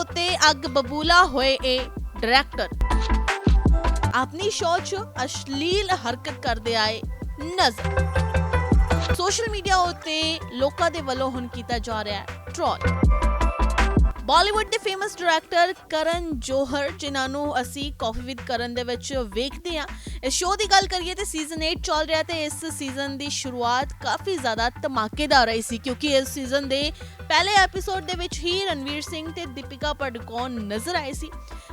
ਉੱਤੇ ਅੱਗ ਬਬੂਲਾ ਹੋਏ ਇਹ ਡਾਇਰੈਕਟਰ ਆਪਣੀ ਸ਼ੋਅ 'ਚ ਅਸ਼ਲੀਲ ਹਰਕਤ ਕਰਦੇ ਆਏ ਨਜ਼ਰ। ਸੋਸ਼ਲ ਮੀਡੀਆ ਉੱਤੇ ਲੋਕਾਂ ਦੇ ਵੱਲੋਂ ਹੁਣ ਕੀਤਾ ਜਾ ਰਿਹਾ ਹੈ ਟ੍ਰੋਲ। ਬਾਲੀਵੁੱਡ ਦੇ ਫੇਮਸ ਡਾਇਰੈਕਟਰ ਕਰਨ ਜੋਹਰ, ਜਿਨ੍ਹਾਂ ਨੂੰ ਅਸੀਂ ਕਾਫੀ ਵਿਦ ਕਰਨ ਦੇ ਵਿੱਚ ਵੇਖਦੇ ਹਾਂ। ਇਸ ਸ਼ੋਅ ਦੀ ਗੱਲ ਕਰੀਏ ਤੇ ਸੀਜ਼ਨ 8 ਚੱਲ ਰਿਹਾ ਤੇ ਇਸ ਸੀਜ਼ਨ ਦੀ ਸ਼ੁਰੂਆਤ ਕਾਫੀ ਜ਼ਿਆਦਾ ਧਮਾਕੇਦਾਰ ਰਹੀ ਸੀ, ਕਿਉਂਕਿ ਇਸ ਸੀਜ਼ਨ ਦੇ ਪਹਿਲੇ ਐਪੀਸੋਡ ਦੇ ਵਿੱਚ ਹੀ ਰਣਵੀਰ ਸਿੰਘ ਤੇ ਦੀਪਿਕਾ ਪਾਦੂਕੋਣ ਨਜ਼ਰ ਆਏ ਸੀ।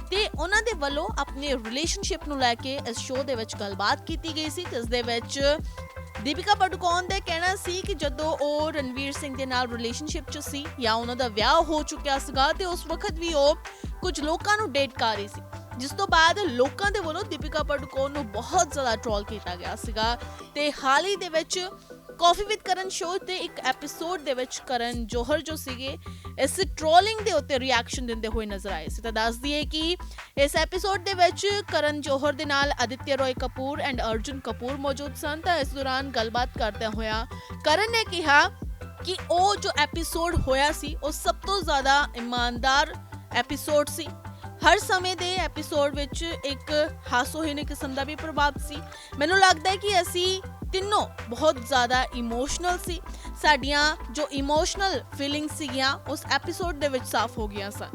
ਤੇ ਉਹਨਾਂ ਦੇ ਵੱਲੋਂ ਆਪਣੇ ਰਿਲੇਸ਼ਨਸ਼ਿਪ ਨੂੰ ਲੈ ਕੇ ਇਸ ਸ਼ੋਅ ਦੇ ਵਿੱਚ ਗੱਲਬਾਤ ਕੀਤੀ ਗਈ ਸੀ ਜਿਸ ਦੇ ਵਿੱਚ ਦੀਪਿਕਾ ਪਾਦੂਕੋਣ ਦਾ ਕਹਿਣਾ ਸੀ ਕਿ ਜਦੋਂ ਉਹ ਰਣਵੀਰ ਸਿੰਘ ਦੇ ਨਾਲ ਰਿਲੇਸ਼ਨਸ਼ਿਪ 'ਚ ਸੀ ਜਾਂ ਉਹਨਾਂ ਦਾ ਵਿਆਹ ਹੋ ਚੁੱਕਿਆ ਸੀਗਾ ਤੇ ਉਸ ਵਕਤ ਵੀ ਉਹ ਕੁਝ ਲੋਕਾਂ ਨੂੰ ਡੇਟ ਕਰ ਰਹੀ ਸੀ, ਜਿਸ ਤੋਂ ਬਾਅਦ ਲੋਕਾਂ ਦੇ ਵੱਲੋਂ ਦੀਪਿਕਾ ਪਾਦੂਕੋਣ ਨੂੰ ਬਹੁਤ ਜ਼ਿਆਦਾ ਟ੍ਰੋਲ ਕੀਤਾ ਗਿਆ ਸੀਗਾ ਤੇ ਹਾਲ ਹੀ ਦੇ ਵਿੱਚ ਕਾਫੀ ਵਿਦ ਕਰਨ ਸ਼ੋਅ ਤੇ ਇੱਕ ਐਪੀਸੋਡ ਦੇ ਵਿੱਚ ਕਰਨ ਜੋਹਰ ਜੋ ਸੀਗੇ, ਇਸ ਟ੍ਰੋਲਿੰਗ ਦੇ ਉੱਤੇ ਰਿਐਕਸ਼ਨ ਦਿੰਦੇ ਹੋਏ ਨਜ਼ਰ ਆਏ ਸੀ। ਤਾਂ ਦੱਸ ਦਈਏ ਕਿ ਇਸ ਐਪੀਸੋਡ ਦੇ ਵਿੱਚ ਕਰਨ ਜੋਹਰ ਦੇ ਨਾਲ ਅਦਿੱਤਿਆ ਰੋਏ ਕਪੂਰ ਐਂਡ ਅਰਜੁਨ ਕਪੂਰ ਮੌਜੂਦ ਸਨ। ਤਾਂ ਇਸ ਦੌਰਾਨ ਗੱਲਬਾਤ ਕਰਦਿਆਂ ਹੋਇਆ ਕਰਨ ਨੇ ਕਿਹਾ ਕਿ ਉਹ ਜੋ ਐਪੀਸੋਡ ਹੋਇਆ ਸੀ, ਉਹ ਸਭ ਤੋਂ ਜ਼ਿਆਦਾ ਇਮਾਨਦਾਰ ਐਪੀਸੋਡ ਸੀ। ਹਰ ਸਮੇਂ ਦੇ ਐਪੀਸੋਡ ਵਿੱਚ ਇੱਕ ਹਾਸੋਹੀਣੀ ਕਿਸਮ ਦਾ ਵੀ ਪ੍ਰਭਾਵ ਸੀ। ਮੈਨੂੰ ਲੱਗਦਾ ਹੈ ਕਿ ਅਸੀਂ ਤਿੰਨੋਂ ਬਹੁਤ ਜ਼ਿਆਦਾ ਇਮੋਸ਼ਨਲ ਸੀ। ਸਾਡੀਆਂ ਜੋ ਇਮੋਸ਼ਨਲ ਫੀਲਿੰਗਸ ਸੀਗੀਆਂ, ਉਸ ਐਪੀਸੋਡ ਦੇ ਵਿੱਚ ਸਾਫ਼ ਹੋ ਗਈਆਂ ਸਨ।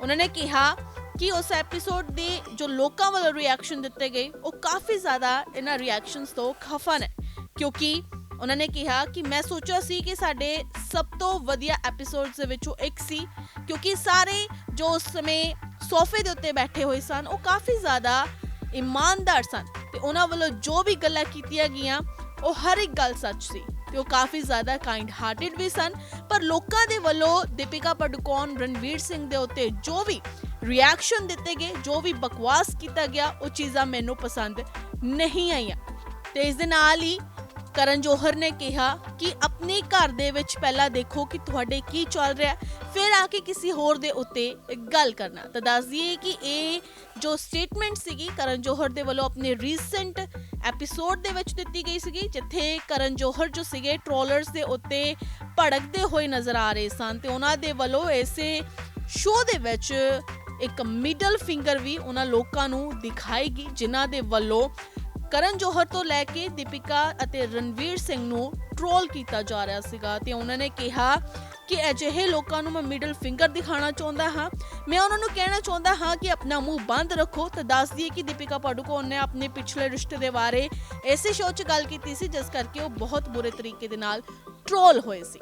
ਉਹਨਾਂ ਨੇ ਕਿਹਾ ਕਿ ਉਸ ਐਪੀਸੋਡ ਦੇ ਜੋ ਲੋਕਾਂ ਵੱਲੋਂ ਰਿਐਕਸ਼ਨ ਦਿੱਤੇ ਗਏ, ਉਹ ਕਾਫੀ ਜ਼ਿਆਦਾ ਇਹਨਾਂ ਰਿਐਕਸ਼ਨਸ ਤੋਂ ਖਫਾ ਨੇ। ਕਿਉਂਕਿ ਉਹਨਾਂ ਨੇ ਕਿਹਾ ਕਿ ਮੈਂ ਸੋਚਿਆ ਸੀ ਕਿ ਸਾਡੇ ਸਭ ਤੋਂ ਵਧੀਆ ਐਪੀਸੋਡਸ ਦੇ ਵਿੱਚੋਂ ਇੱਕ ਸੀ। ਕਿਉਂਕਿ ਸਾਰੇ ਜੋ ਉਸ ਸਮੇਂ ਸੋਫੇ ਦੇ ਉੱਤੇ ਬੈਠੇ ਹੋਏ ਸਨ, ਉਹ ਕਾਫੀ ਜ਼ਿਆਦਾ ਇਮਾਨਦਾਰ ਸਨ ਤੇ ਉਹਨਾਂ ਵੱਲੋਂ ਜੋ ਵੀ ਗੱਲਾਂ ਕੀਤੀਆਂ ਗਈਆਂ, ਉਹ ਹਰ ਇੱਕ ਗੱਲ ਸੱਚ ਸੀ ਤੇ ਉਹ ਕਾਫੀ ਜ਼ਿਆਦਾ ਕਾਈਂਡ ਹਾਰਟਡ ਵੀ ਸਨ, ਪਰ ਲੋਕਾਂ ਦੇ ਵੱਲੋਂ ਦੀਪਿਕਾ ਪਾਦੂਕੋਣ, ਰਣਵੀਰ ਸਿੰਘ ਦੇ ਉੱਤੇ ਜੋ ਵੀ ਰਿਐਕਸ਼ਨ ਦਿੱਤੇ ਗਏ, ਜੋ ਵੀ ਬਕਵਾਸ ਕੀਤਾ ਗਿਆ, ਉਹ ਚੀਜ਼ਾਂ ਮੈਨੂੰ ਪਸੰਦ ਨਹੀਂ ਆਈਆਂ ਤੇ ਇਸ ਦੇ ਨਾਲ ਹੀ ਕਰਨ ਜੋਹਰ ਨੇ ਕਿਹਾ ਕਿ ਆਪਣੇ ਘਰ ਦੇ ਵਿੱਚ ਪਹਿਲਾਂ ਦੇਖੋ ਕਿ ਤੁਹਾਡੇ ਕੀ ਚੱਲ ਰਿਹਾ ਫਿਰ ਆ ਕੇ ਕਿਸੇ ਹੋਰ ਦੇ ਉੱਤੇ ਗੱਲ ਕਰਨਾ। ਤਾਂ ਦੱਸ ਦਈਏ ਕਿ ਇਹ ਜੋ ਸਟੇਟਮੈਂਟ ਸੀਗੀ, ਕਰਨ ਜੋਹਰ ਦੇ ਵੱਲੋਂ ਆਪਣੇ ਰੀਸੈਂਟ ਐਪੀਸੋਡ ਦੇ ਵਿੱਚ ਦਿੱਤੀ ਗਈ ਸੀਗੀ, ਜਿੱਥੇ ਕਰਨ ਜੋਹਰ ਜੋ ਸੀਗੇ ਟ੍ਰੋਲਰਸ ਦੇ ਉੱਤੇ ਭੜਕਦੇ ਹੋਏ ਨਜ਼ਰ ਆ ਰਹੇ ਸਨ ਤੇ ਉਹਨਾਂ ਦੇ ਵੱਲੋਂ ਇਸੇ ਸ਼ੋਅ ਦੇ ਵਿੱਚ ਇੱਕ ਮਿਡਲ ਫਿੰਗਰ ਵੀ ਉਹਨਾਂ ਲੋਕਾਂ ਨੂੰ ਦਿਖਾਏਗੀ, ਜਿਨ੍ਹਾਂ ਦੇ ਵੱਲੋਂ ਕਰਨ ਜੋਹਰ ਤੋਂ ਲੈ ਕੇ ਦੀਪਿਕਾ ਅਤੇ ਰਣਵੀਰ ਸਿੰਘ ਨੂੰ ਟ੍ਰੋਲ ਕੀਤਾ ਜਾ ਰਿਹਾ ਸੀਗਾ ਤੇ ਉਹਨਾਂ ਨੇ ਕਿਹਾ ਕਿ ਅਜਿਹੇ ਲੋਕਾਂ ਨੂੰ ਮੈਂ ਮਿਡਲ ਫਿੰਗਰ ਦਿਖਾਣਾ ਚਾਹੁੰਦਾ ਹਾਂ। ਮੈਂ ਉਹਨਾਂ ਨੂੰ ਕਹਿਣਾ ਚਾਹੁੰਦਾ ਹਾਂ ਕਿ ਆਪਣਾ ਮੂੰਹ ਬੰਦ ਰੱਖੋ ਤੇ ਦੱਸ ਦਈਏ ਕਿ ਦੀਪਿਕਾ ਪਾਡੂਕੋਨ ਨੇ ਆਪਣੇ ਪਿਛਲੇ ਰਿਸ਼ਤੇ ਦੇ ਬਾਰੇ ਐਸੇ ਸ਼ੋਅ 'ਚ ਗੱਲ ਕੀਤੀ ਸੀ ਜਿਸ ਕਰਕੇ ਉਹ ਬਹੁਤ ਬੁਰੇ ਤਰੀਕੇ ਦੇ ਨਾਲ ਟ੍ਰੋਲ ਹੋਏ ਸੀ।